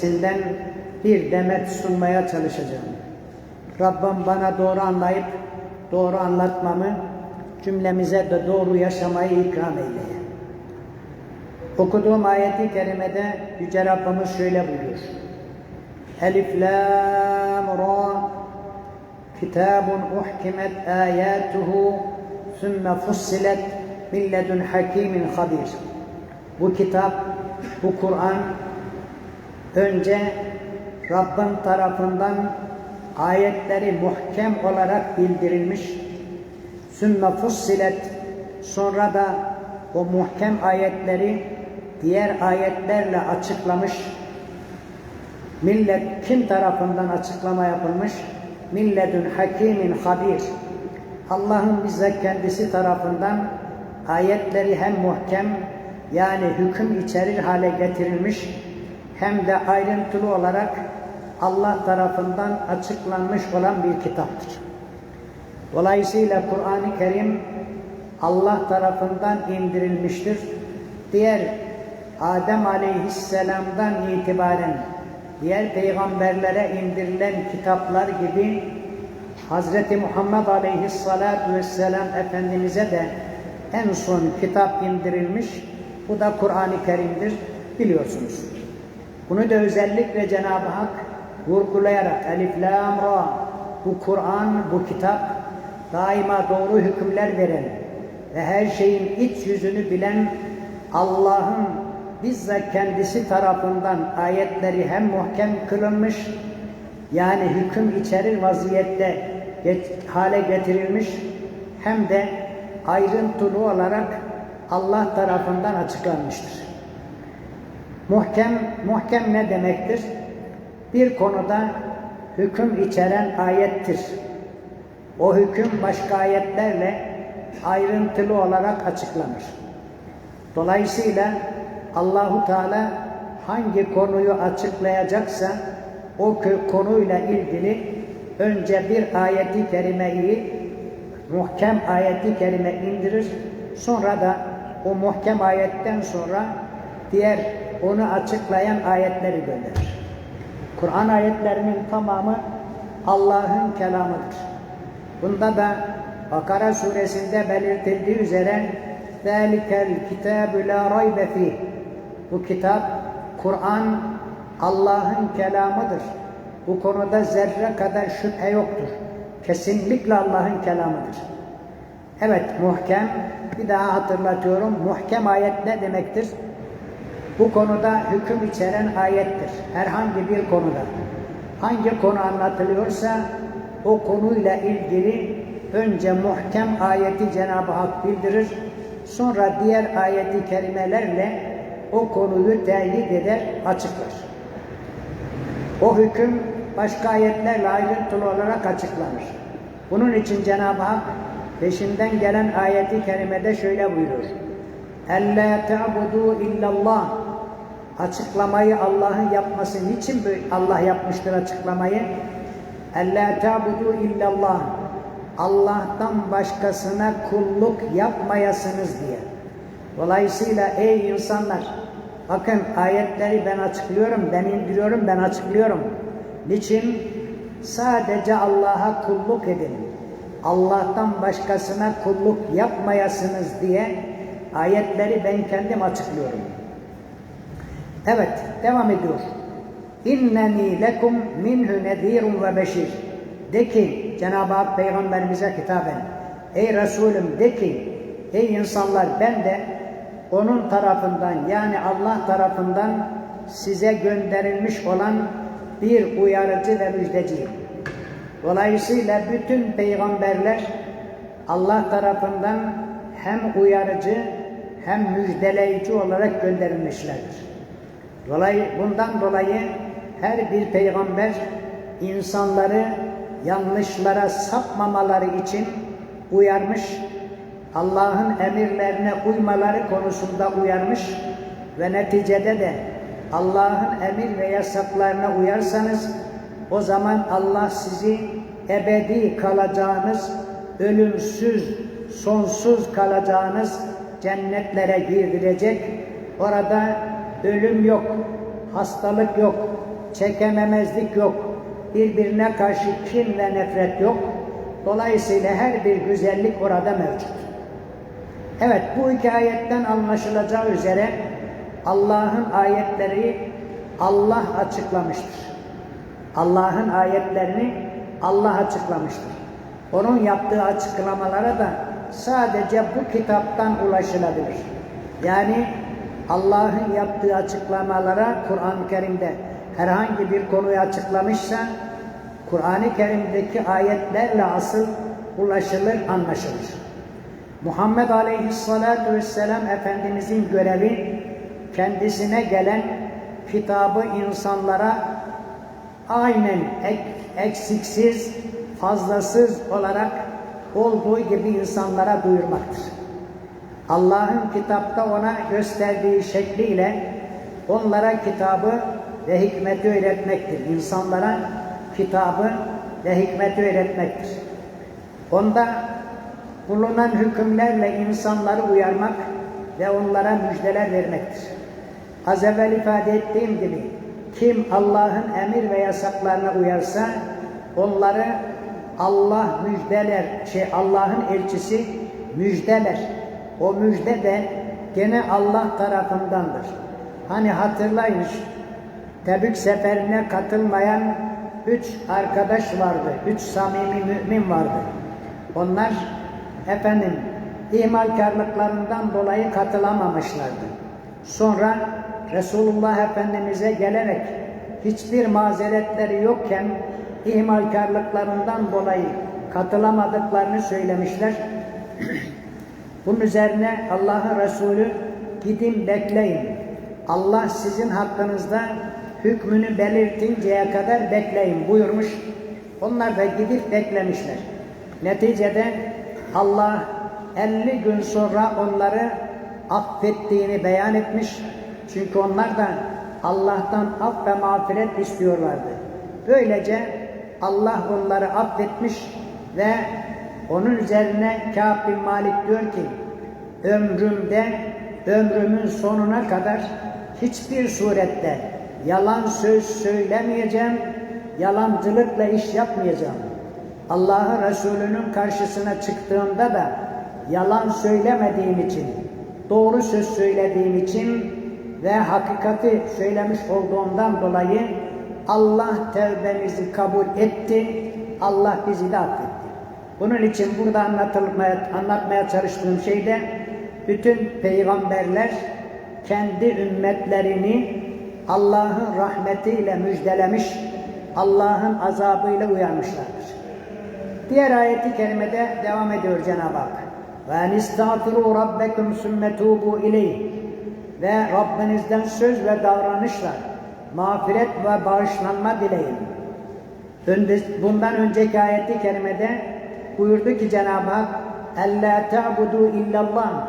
Sinden bir demet sunmaya çalışacağım. Rabbim bana doğru anlayıp doğru anlatmamı, cümlemize de doğru yaşamayı ikram eyle. Okuduğum ayeti kerimede Yüce Rabbimiz şöyle buyuruyor. Elif lam ra kitabun uhkimet ayatuhu sümme fussilet min ledun hakimin habir. Bu kitap, bu Kur'an önce Rabbin tarafından ayetleri muhkem olarak bildirilmiş. Sümme fussilet sonra da o muhkem ayetleri diğer ayetlerle açıklamış. Millet kim tarafından açıklama yapılmış? Milledün hakimin habir. Allah'ın bize kendisi tarafından ayetleri hem muhkem yani hüküm içerir hale getirilmiş hem de ayrıntılı olarak Allah tarafından açıklanmış olan bir kitaptır. Dolayısıyla Kur'an-ı Kerim Allah tarafından indirilmiştir. Diğer Adem Aleyhisselam'dan itibaren diğer peygamberlere indirilen kitaplar gibi Hazreti Muhammed Aleyhisselatü Vesselam Efendimiz'e de en son kitap indirilmiş. Bu da Kur'an-ı Kerim'dir biliyorsunuz. Bunu da özellikle Cenab-ı Hak vurgulayarak Elif Lam Ra bu Kur'an, bu kitap daima doğru hükümler veren ve her şeyin iç yüzünü bilen Allah'ın bizzat kendisi tarafından ayetleri hem muhkem kılınmış yani hüküm içerir vaziyette hale getirilmiş hem de ayrıntılı olarak Allah tarafından açıklanmıştır. Muhkem, muhkem ne demektir? Bir konuda hüküm içeren ayettir. O hüküm başka ayetlerle ayrıntılı olarak açıklanır. Dolayısıyla Allahu Teala hangi konuyu açıklayacaksa o konuyla ilgili önce bir ayeti kerimeyi muhkem ayeti kerime indirir. Sonra da o muhkem ayetten sonra diğer onu açıklayan ayetleri gönderir. Kur'an ayetlerinin tamamı Allah'ın kelamıdır. Bunda da Bakara suresinde belirtildiği üzere ذَٰلِكَ الْكِتَابُ لَا رَيْبَ ف۪يهِ Bu kitap, Kur'an Allah'ın kelamıdır. Bu konuda zerre kadar şüphe yoktur. Kesinlikle Allah'ın kelamıdır. Evet, muhkem, bir daha hatırlatıyorum, muhkem ayet ne demektir? Bu konuda hüküm içeren ayettir. Herhangi bir konuda. Hangi konu anlatılıyorsa o konuyla ilgili önce muhkem ayeti Cenab-ı Hak bildirir. Sonra diğer ayeti kerimelerle o konuyu teyit eder, açıklar. O hüküm başka ayetlerle ayrıntılı olarak açıklanır. Bunun için Cenab-ı Hak peşinden gelen ayeti kerimede şöyle buyurur. اَلَّا تَعْبُدُوا illallah açıklamayı Allah'ın yapması niçin Allah yapmıştır açıklamayı? Ella tabudu illallah. Allah'tan başkasına kulluk yapmayasınız diye. Dolayısıyla ey insanlar bakın ayetleri ben açıklıyorum, ben indiriyorum, ben açıklıyorum. Niçin? Sadece Allah'a kulluk edin. Allah'tan başkasına kulluk yapmayasınız diye ayetleri ben kendim açıklıyorum. Evet, devam ediyor. İnneni lekum minhu nezirun ve beşir. De ki, Cenab-ı Hak Peygamberimize hitaben, ey Resulüm de ki, ey insanlar ben de onun tarafından yani Allah tarafından size gönderilmiş olan bir uyarıcı ve müjdeciyim. Dolayısıyla bütün peygamberler Allah tarafından hem uyarıcı hem müjdeleyici olarak gönderilmişlerdir. Dolayı, bundan dolayı her bir peygamber insanları yanlışlara sapmamaları için uyarmış, Allah'ın emirlerine uymaları konusunda uyarmış ve neticede de Allah'ın emir ve yasaklarına uyarsanız o zaman Allah sizi ebedi kalacağınız, ölümsüz, sonsuz kalacağınız cennetlere girdirecek. Orada ölüm yok, hastalık yok, çekememezlik yok, birbirine karşı kin ve nefret yok. Dolayısıyla her bir güzellik orada mevcut. Evet bu iki ayetten anlaşılacağı üzere Allah'ın ayetleri Allah açıklamıştır. Allah'ın ayetlerini Allah açıklamıştır. Onun yaptığı açıklamalara da sadece bu kitaptan ulaşılabilir. Yani Allah'ın yaptığı açıklamalara Kur'an-ı Kerim'de herhangi bir konuyu açıklamışsa Kur'an-ı Kerim'deki ayetlerle asıl ulaşılır, anlaşılır. Muhammed Aleyhisselatü Vesselam Efendimizin görevi kendisine gelen kitabı insanlara aynen ek, eksiksiz, fazlasız olarak olduğu gibi insanlara duyurmaktır. Allah'ın kitapta ona gösterdiği şekliyle onlara kitabı ve hikmeti öğretmektir. İnsanlara kitabı ve hikmeti öğretmektir. Onda bulunan hükümlerle insanları uyarmak ve onlara müjdeler vermektir. Az evvel ifade ettiğim gibi kim Allah'ın emir ve yasaklarına uyarsa onları Allah müjdeler, şey Allah'ın elçisi müjdeler. O müjde de gene Allah tarafındandır. Hani hatırlayın Tebük seferine katılmayan üç arkadaş vardı. Üç samimi mümin vardı. Onlar efendim ihmalkarlıklarından dolayı katılamamışlardı. Sonra Resulullah Efendimiz'e gelerek hiçbir mazeretleri yokken ihmalkarlıklarından dolayı katılamadıklarını söylemişler. Bunun üzerine Allah'ın Resulü gidin bekleyin. Allah sizin hakkınızda hükmünü belirtinceye kadar bekleyin buyurmuş. Onlar da gidip beklemişler. Neticede Allah 50 gün sonra onları affettiğini beyan etmiş. Çünkü onlar da Allah'tan af ve mağfiret istiyorlardı. Böylece Allah onları affetmiş ve onun üzerine Kâb bin Malik diyor ki ömrümde ömrümün sonuna kadar hiçbir surette yalan söz söylemeyeceğim, yalancılıkla iş yapmayacağım. Allah'ın Resulü'nün karşısına çıktığımda da yalan söylemediğim için, doğru söz söylediğim için ve hakikati söylemiş olduğumdan dolayı Allah tevbemizi kabul etti, Allah bizi de affetti. Bunun için burada anlatılmaya, anlatmaya çalıştığım şey de bütün peygamberler kendi ümmetlerini Allah'ın rahmetiyle müjdelemiş, Allah'ın azabıyla uyarmışlardır. Diğer ayeti kerimede devam ediyor Cenab-ı Hak. Ve nistağfiru rabbekum sümme tubu ileyh. Ve Rabbinizden söz ve davranışla mağfiret ve bağışlanma dileyin. Bundan önceki ayeti kerimede buyurdu ki Cenab-ı Hak اَلَّا تَعْبُدُوا illallah.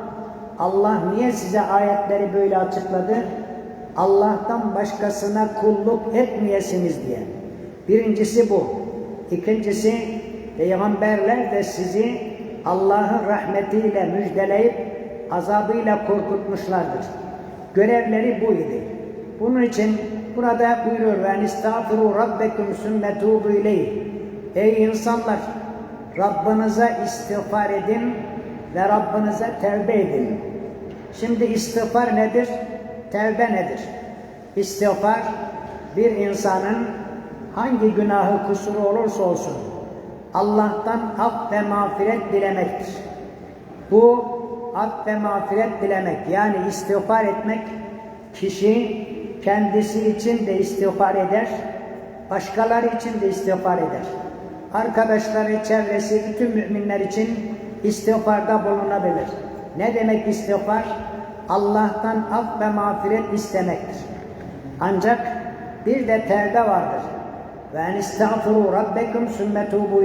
Allah niye size ayetleri böyle açıkladı? Allah'tan başkasına kulluk etmeyesiniz diye. Birincisi bu. İkincisi peygamberler de sizi Allah'ın rahmetiyle müjdeleyip azabıyla korkutmuşlardır. Görevleri bu idi. Bunun için burada buyuruyor ve estağfiru rabbekum sümme tuğbu ileyh. Ey insanlar Rabbinize istiğfar edin ve Rabbinize tevbe edin. Şimdi istiğfar nedir? Tevbe nedir? İstiğfar bir insanın hangi günahı kusuru olursa olsun Allah'tan af ve mağfiret dilemektir. Bu af ve mağfiret dilemek yani istiğfar etmek kişi kendisi için de istiğfar eder, başkaları için de istiğfar eder. Arkadaşları, çevresi, bütün müminler için istiğfarda bulunabilir. Ne demek istiğfar? Allah'tan af ve mağfiret istemektir. Ancak bir de tevbe vardır. Ve en istağfuru rabbekum sümme tubu.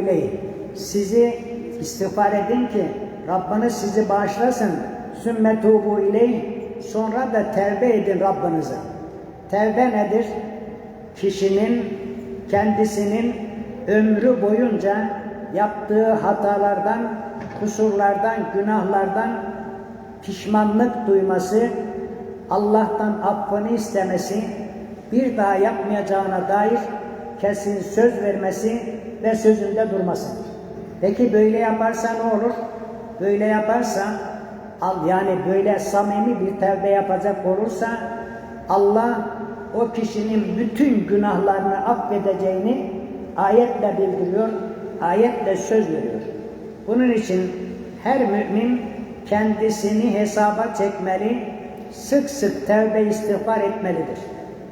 Sizi istiğfar edin ki Rabbiniz sizi bağışlasın. Sümme tubu. Sonra da tevbe edin Rabbinize. Tevbe nedir? Kişinin kendisinin ömrü boyunca yaptığı hatalardan, kusurlardan, günahlardan pişmanlık duyması, Allah'tan affını istemesi, bir daha yapmayacağına dair kesin söz vermesi ve sözünde durmasıdır. Peki böyle yaparsa ne olur? Böyle yaparsa al yani böyle samimi bir tevbe yapacak olursa Allah o kişinin bütün günahlarını affedeceğini ayetle bildiriyor, ayetle söz veriyor. Bunun için her mümin kendisini hesaba çekmeli, sık sık tevbe istiğfar etmelidir.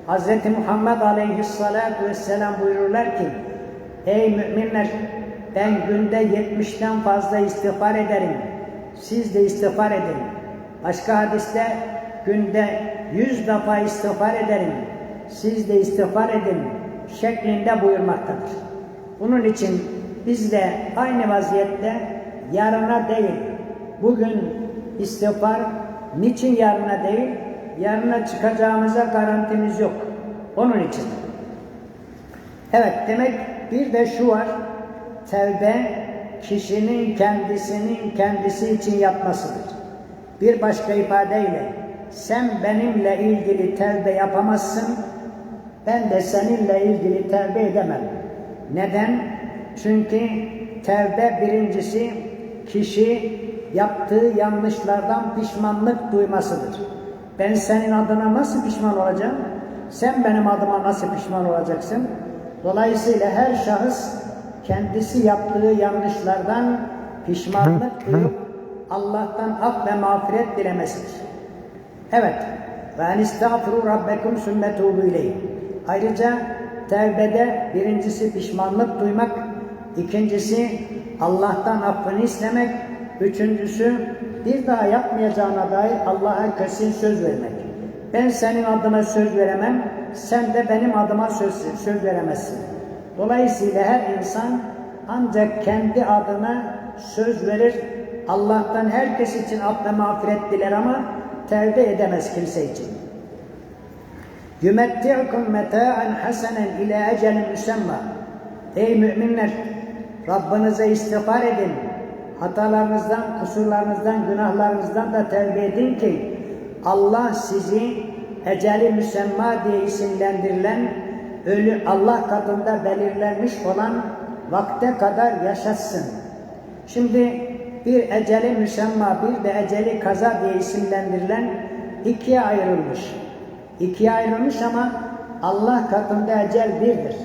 Hz. Muhammed Aleyhisselatü Vesselam buyururlar ki, Ey müminler ben günde yetmişten fazla istiğfar ederim. Siz de istiğfar edin. Başka hadiste günde yüz defa istiğfar ederim. Siz de istiğfar edin şeklinde buyurmaktadır. Bunun için biz de aynı vaziyette yarına değil, bugün istiğfar niçin yarına değil, yarına çıkacağımıza garantimiz yok. Onun için. Evet demek bir de şu var. Tevbe kişinin kendisinin kendisi için yapmasıdır. Bir başka ifadeyle sen benimle ilgili tevbe yapamazsın, ben de seninle ilgili tevbe edemem. Neden? Çünkü tevbe birincisi kişi yaptığı yanlışlardan pişmanlık duymasıdır. Ben senin adına nasıl pişman olacağım? Sen benim adıma nasıl pişman olacaksın? Dolayısıyla her şahıs kendisi yaptığı yanlışlardan pişmanlık duyup Allah'tan af ve mağfiret dilemesidir. Evet. Ve en istağfiru rabbekum sümme tuğbu Ayrıca tevbede birincisi pişmanlık duymak, ikincisi Allah'tan affını istemek, üçüncüsü bir daha yapmayacağına dair Allah'a kesin söz vermek. Ben senin adına söz veremem, sen de benim adıma söz, söz veremezsin. Dolayısıyla her insan ancak kendi adına söz verir, Allah'tan herkes için af ve mağfiret diler ama tevbe edemez kimse için. Yümetti'kum meta'an hasanen ile ecelin müsemma. Ey müminler! Rabbinize istiğfar edin. Hatalarınızdan, kusurlarınızdan, günahlarınızdan da tevbe edin ki Allah sizi eceli müsemma diye isimlendirilen ölü Allah katında belirlenmiş olan vakte kadar yaşatsın. Şimdi bir eceli müsemma bir de eceli kaza diye isimlendirilen ikiye ayrılmış. İkiye ayrılmış ama Allah katında ecel birdir.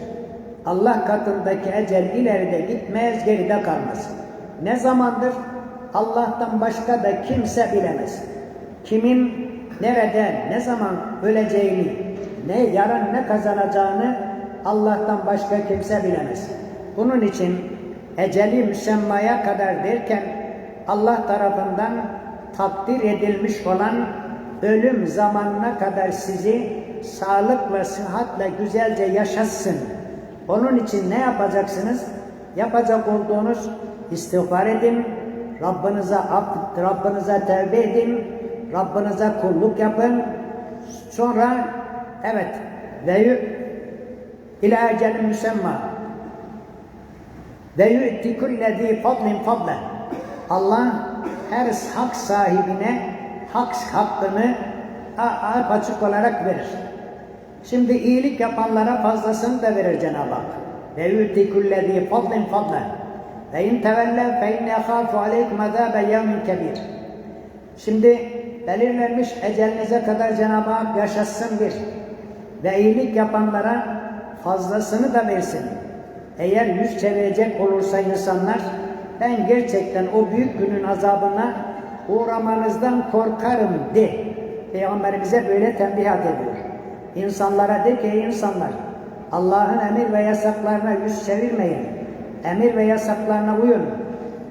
Allah katındaki ecel ileride gitmez, geride kalmaz. Ne zamandır? Allah'tan başka da kimse bilemez. Kimin nerede, ne zaman öleceğini, ne yarın ne kazanacağını Allah'tan başka kimse bilemez. Bunun için eceli müsemmaya kadar derken Allah tarafından takdir edilmiş olan ölüm zamanına kadar sizi sağlık ve sıhhatle güzelce yaşatsın. Onun için ne yapacaksınız? Yapacak olduğunuz istiğfar edin, Rabbinize ab, Rabbinize tevbe edin, Rabbinize kulluk yapın. Sonra evet ve ila ecelin müsemma ve yu'ti kullezî fadlin fadlen Allah her hak sahibine hak hakkını açık olarak verir. Şimdi iyilik yapanlara fazlasını da verir Cenab-ı Hak. Ve yu'ti kullezî fadlin fadlen ve in tevelle fe inne yahâfu aleykum azâbe yevmin kebir. Şimdi belirlenmiş ecelinize kadar Cenab-ı Hak yaşatsın bir. Ve iyilik yapanlara fazlasını da versin. Eğer yüz çevirecek olursa insanlar ben gerçekten o büyük günün azabına uğramanızdan korkarım de. Peygamberimize böyle tembihat ediyor. İnsanlara de ki insanlar Allah'ın emir ve yasaklarına yüz çevirmeyin. Emir ve yasaklarına uyun.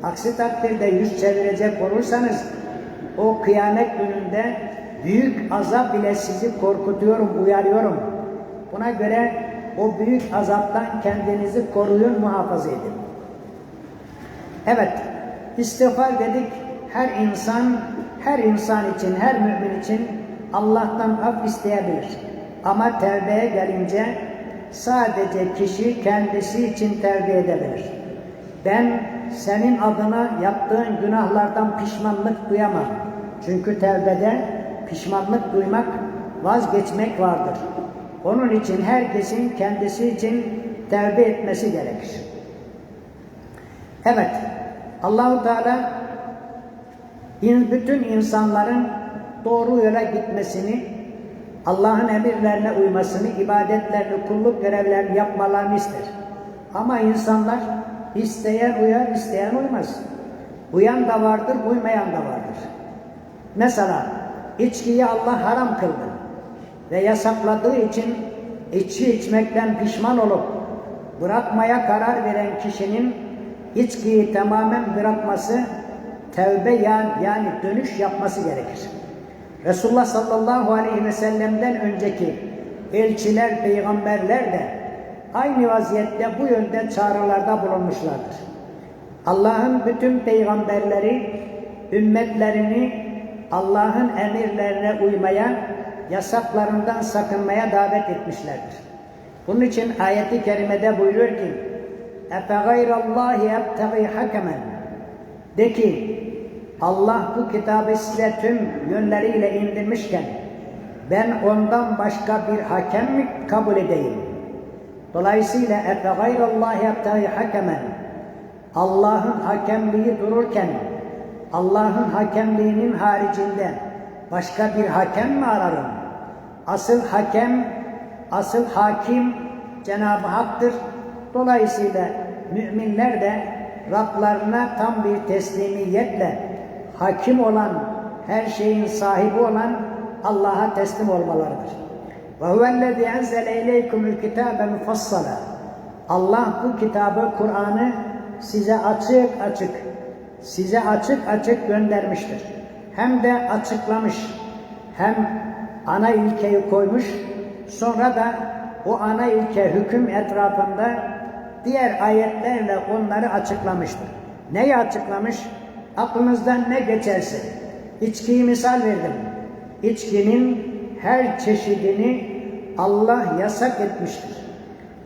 Aksi takdirde yüz çevirecek olursanız o kıyamet gününde büyük azap bile sizi korkutuyorum, uyarıyorum. Buna göre o büyük azaptan kendinizi koruyun, muhafaza edin. Evet, istiğfar dedik. Her insan, her insan için, her mümin için Allah'tan af isteyebilir. Ama tevbeye gelince sadece kişi kendisi için tevbe edebilir. Ben senin adına yaptığın günahlardan pişmanlık duyamam. Çünkü tevbede pişmanlık duymak, vazgeçmek vardır. Onun için herkesin kendisi için tevbe etmesi gerekir. Evet, Allahu Teala bütün insanların doğru yola gitmesini, Allah'ın emirlerine uymasını, ibadetlerini, kulluk görevlerini yapmalarını ister. Ama insanlar isteyen uyar, isteyen uymaz. Uyan da vardır, uymayan da vardır. Mesela içkiyi Allah haram kıldı ve yasakladığı için içki içmekten pişman olup bırakmaya karar veren kişinin içkiyi tamamen bırakması, tevbe yani, yani dönüş yapması gerekir. Resulullah sallallahu aleyhi ve sellem'den önceki elçiler, peygamberler de aynı vaziyette bu yönde çağrılarda bulunmuşlardır. Allah'ın bütün peygamberleri ümmetlerini Allah'ın emirlerine uymaya, yasaklarından sakınmaya davet etmişlerdir. Bunun için ayeti kerimede buyuruyor ki: "Efe gayrallahi ebtagi hakemen" De ki Allah bu kitabı size tüm yönleriyle indirmişken ben ondan başka bir hakem mi kabul edeyim? Dolayısıyla efe gayrallahi ebtehi hakemen Allah'ın hakemliği dururken Allah'ın hakemliğinin haricinde başka bir hakem mi ararım? Asıl hakem, asıl hakim Cenab-ı Hak'tır. Dolayısıyla müminler de Rablarına tam bir teslimiyetle hakim olan, her şeyin sahibi olan Allah'a teslim olmalarıdır. Ve huvellezî enzele ileykumul kitâbe mufassala. Allah bu kitabı, Kur'an'ı size açık açık, size açık açık göndermiştir. Hem de açıklamış, hem ana ilkeyi koymuş, sonra da o ana ilke hüküm etrafında diğer ayetlerle onları açıklamıştır. Neyi açıklamış? Aklınızdan ne geçerse. İçkiyi misal verdim. İçkinin her çeşidini Allah yasak etmiştir.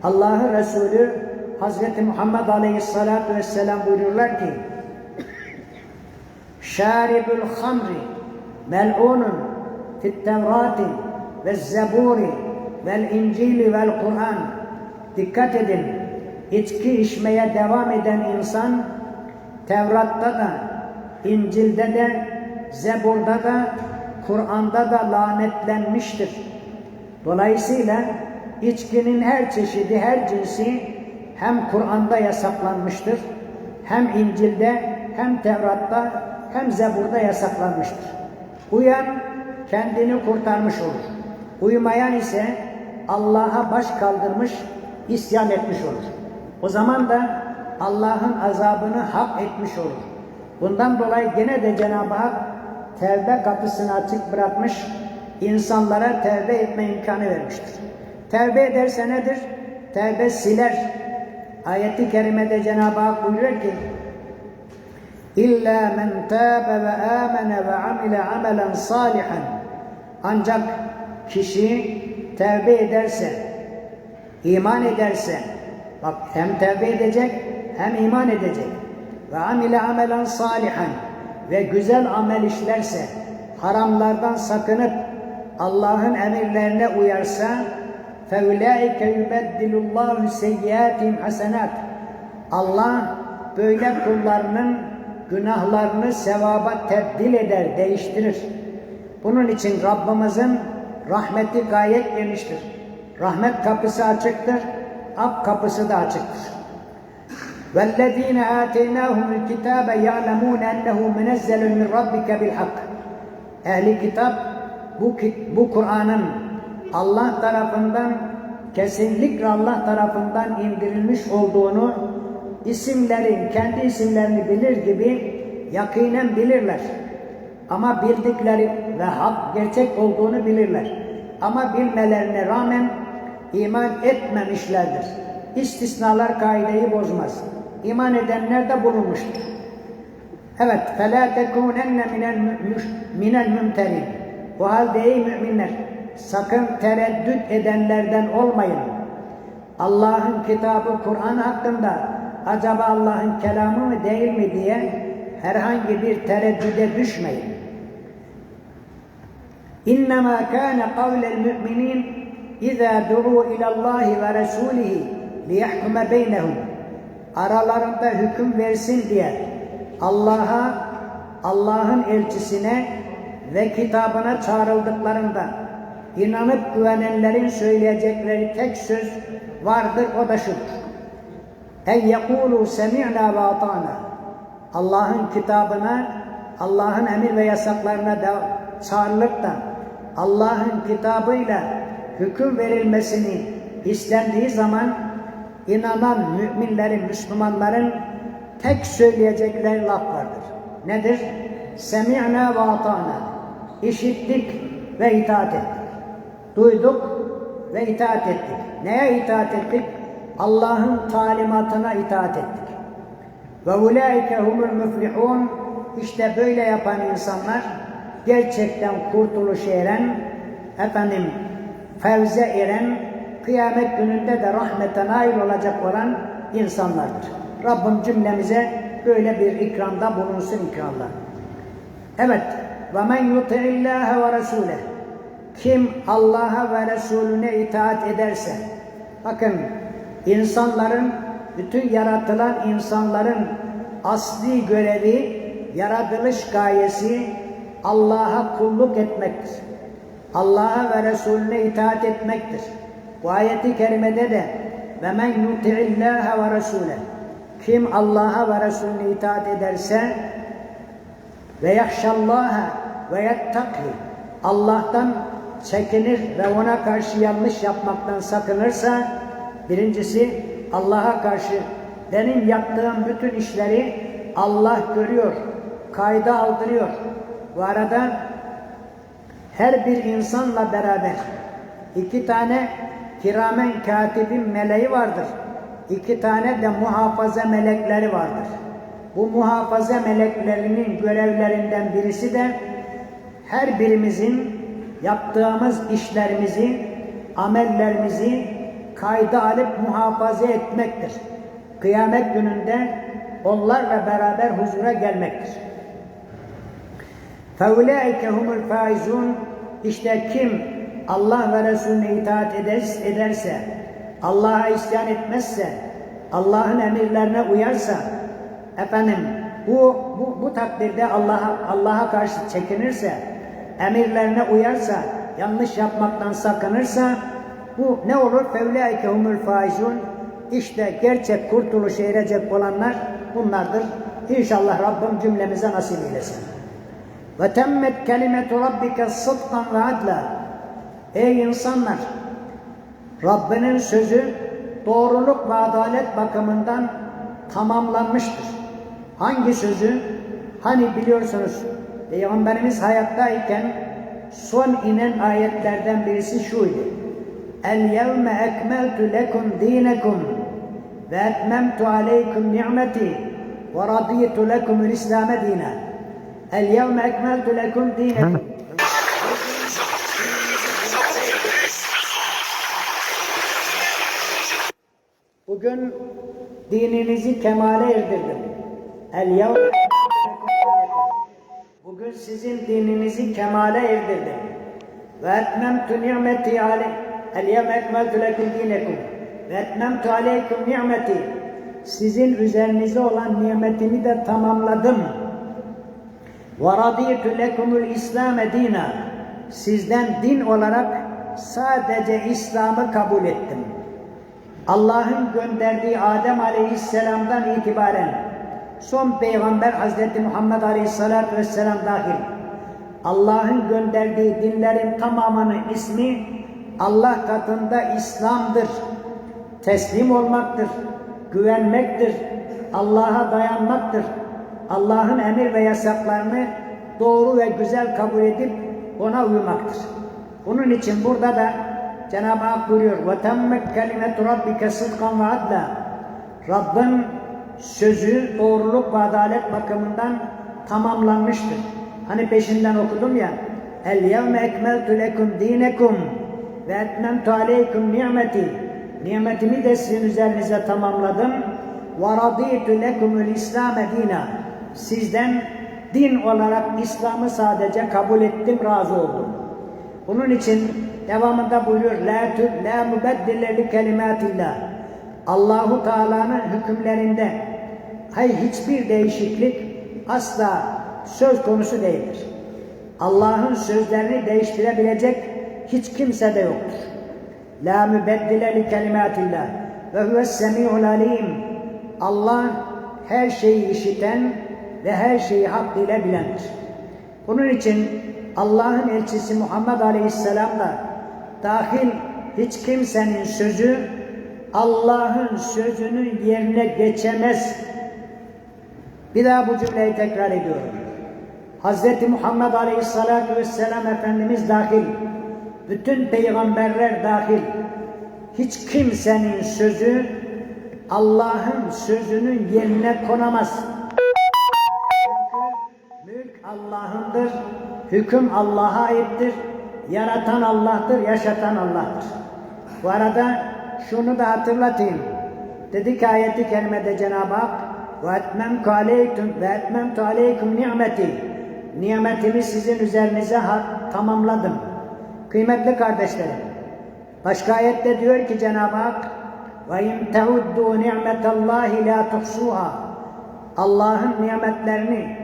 Allah'ı Resulü Hazreti Muhammed Aleyhisselatü Vesselam buyuruyorlar ki Şaribul hamri mel'unun fit tevrati ve zeburi vel incili vel Kur'an Dikkat edin, içki içmeye devam eden insan Tevrat'ta da, İncil'de de, Zebur'da da, Kur'an'da da lanetlenmiştir. Dolayısıyla içkinin her çeşidi, her cinsi hem Kur'an'da yasaklanmıştır, hem İncil'de, hem Tevrat'ta, hem Zebur'da yasaklanmıştır. Uyan kendini kurtarmış olur. Uymayan ise Allah'a baş kaldırmış, isyan etmiş olur. O zaman da Allah'ın azabını hak etmiş olur. Bundan dolayı gene de Cenab-ı Hak tevbe kapısını açık bırakmış, insanlara tevbe etme imkanı vermiştir. Tevbe ederse nedir? Tevbe siler. Ayeti kerimede Cenab-ı Hak buyuruyor ki İlla men tâbe ve âmene ve amile amelen salihan Ancak kişi tevbe ederse, iman ederse, bak hem tevbe edecek hem iman edecek ve amile amelen salihan ve güzel amel işlerse, haramlardan sakınıp Allah'ın emirlerine uyarsa فَاُولَٰئِكَ يُبَدِّلُ اللّٰهُ سَيِّئَاتِهِمْ hasenat Allah böyle kullarının günahlarını sevaba tebdil eder, değiştirir. Bunun için Rabbimizin rahmeti gayet geniştir. Rahmet kapısı açıktır, af kapısı da açıktır. وَالَّذ۪ينَ آتَيْنَاهُمُ الْكِتَابَ يَعْلَمُونَ اَنَّهُ مُنَزَّلٌ مِنْ رَبِّكَ بِالْحَقِّ Ehli kitap bu, bu Kur'an'ın Allah tarafından kesinlikle Allah tarafından indirilmiş olduğunu isimlerin kendi isimlerini bilir gibi yakinen bilirler. Ama bildikleri ve hak gerçek olduğunu bilirler. Ama bilmelerine rağmen iman etmemişlerdir. İstisnalar kaideyi bozmaz. İman edenler de bulunmuştur. Evet, فَلَا تَكُونَنَّ مِنَ الْمُمْتَرِينَ O halde ey müminler, sakın tereddüt edenlerden olmayın. Allah'ın kitabı Kur'an hakkında acaba Allah'ın kelamı mı değil mi diye herhangi bir tereddüde düşmeyin. İnnemâ kâne kavlel müminin اِذَا دُعُوا اِلَى اللّٰهِ وَرَسُولِهِ لِيَحْكُمَ بَيْنَهُمْ Aralarında hüküm versin diye Allah'a, Allah'ın elçisine ve kitabına çağrıldıklarında inanıp güvenenlerin söyleyecekleri tek söz vardır o da şudur. En yekulu semi'na ve ata'na. Allah'ın kitabına, Allah'ın emir ve yasaklarına da çağrılıp da Allah'ın kitabıyla hüküm verilmesini istendiği zaman inanan müminlerin, Müslümanların tek söyleyecekleri laf vardır. Nedir? Semi'na ve ata'na. İşittik ve itaat ettik. Duyduk ve itaat ettik. Neye itaat ettik? Allah'ın talimatına itaat ettik. Ve ulaike humul müflihun. İşte böyle yapan insanlar gerçekten kurtuluş eren, efendim fevze eren, kıyamet gününde de rahmete nail olacak olan insanlardır. Rabbim cümlemize böyle bir ikramda bulunsun ikramlar. Evet. Ve men yuti'illâhe ve resûleh. Kim Allah'a ve Resulüne itaat ederse, bakın insanların, bütün yaratılan insanların asli görevi, yaratılış gayesi Allah'a kulluk etmektir. Allah'a ve Resulüne itaat etmektir. Bu ayeti kerimede de ve men yuti'illâhe ve Resûle kim Allah'a ve Resulüne itaat ederse ve yahşallâhe ve yettaki Allah'tan çekinir ve ona karşı yanlış yapmaktan sakınırsa birincisi Allah'a karşı benim yaptığım bütün işleri Allah görüyor, kayda aldırıyor. Bu arada her bir insanla beraber iki tane kiramen katibin meleği vardır. İki tane de muhafaza melekleri vardır. Bu muhafaza meleklerinin görevlerinden birisi de her birimizin yaptığımız işlerimizi, amellerimizi kayda alıp muhafaza etmektir. Kıyamet gününde onlarla beraber huzura gelmektir. فَاُولَٰئِكَ هُمُ الْفَائِزُونَ İşte kim Allah ve Resulüne itaat ederse, Allah'a isyan etmezse, Allah'ın emirlerine uyarsa, efendim bu, bu, bu takdirde Allah'a Allah'a karşı çekinirse, emirlerine uyarsa, yanlış yapmaktan sakınırsa, bu ne olur? فَاُولَٰئِكَ هُمُ الْفَائِزُونَ İşte gerçek kurtuluşa erecek olanlar bunlardır. İnşallah Rabbim cümlemize nasip eylesin. Ve temmet kelimetu rabbike sıdkan ve adla. Ey insanlar! Rabbinin sözü doğruluk ve adalet bakımından tamamlanmıştır. Hangi sözü? Hani biliyorsunuz Peygamberimiz hayattayken son inen ayetlerden birisi şuydu. El yevme ekmeltu lekum dinekum ve etmemtu aleykum ni'meti ve radiyetu lekumul İslam'e dinen. El yevme ekmeltu lekum. Bugün dininizi kemale erdirdim. El Bugün sizin dininizi kemale erdirdim. Ve etmemtu ni'meti ale El yevme ekmeltu lekum dinekum. Ve etmemtu aleykum ni'meti. Sizin üzerinize olan nimetimi de tamamladım. Ve radîtü lekumul İslâme. Sizden din olarak sadece İslam'ı kabul ettim. Allah'ın gönderdiği Adem Aleyhisselam'dan itibaren son peygamber Hazreti Muhammed Aleyhisselatü Vesselam dahil Allah'ın gönderdiği dinlerin tamamının ismi Allah katında İslam'dır. Teslim olmaktır, güvenmektir, Allah'a dayanmaktır. Allah'ın emir ve yasaklarını doğru ve güzel kabul edip ona uymaktır. Bunun için burada da Cenab-ı Hak buyuruyor وَتَمَّتْ كَلِمَةُ رَبِّكَ صِدْقًا وَعَدْلًا Rabbin sözü doğruluk ve adalet bakımından tamamlanmıştır. Hani peşinden okudum ya El-yevme ekmeltu lekum dinekum ve etmemtu aleykum ni'meti Nimetimi de sizin üzerinize tamamladım. Ve raditu lekumul İslam'e dina Sizden din olarak İslam'ı sadece kabul ettim, razı oldum. Bunun için devamında buyuruyor la tu la mubeddile li kelimatillah. Allahu Teala'nın hükümlerinde hay hiçbir değişiklik asla söz konusu değildir. Allah'ın sözlerini değiştirebilecek hiç kimse de yoktur. La mübeddile li kelimatillah ve huves semi'ul alim. Allah her şeyi işiten ve her şeyi hakkıyla bilendir. Bunun için Allah'ın elçisi Muhammed Aleyhisselam'la dahil hiç kimsenin sözü Allah'ın sözünün yerine geçemez. Bir daha bu cümleyi tekrar ediyorum. Hz. Muhammed Aleyhisselatü Vesselam Efendimiz dahil, bütün peygamberler dahil, hiç kimsenin sözü Allah'ın sözünün yerine konamaz. Allah'ındır, hüküm Allah'a aittir, yaratan Allah'tır, yaşatan Allah'tır. Bu arada şunu da hatırlatayım. Dedi ki ayeti kerimede Cenab-ı Hak ve etmemtu aleyküm ve etmemtu aleyküm nimeti nimetimi sizin üzerinize tamamladım. Kıymetli kardeşlerim. Başka ayette diyor ki Cenab-ı Hak ve in teuddu ni'metallahi la tuhsuha Allah'ın nimetlerini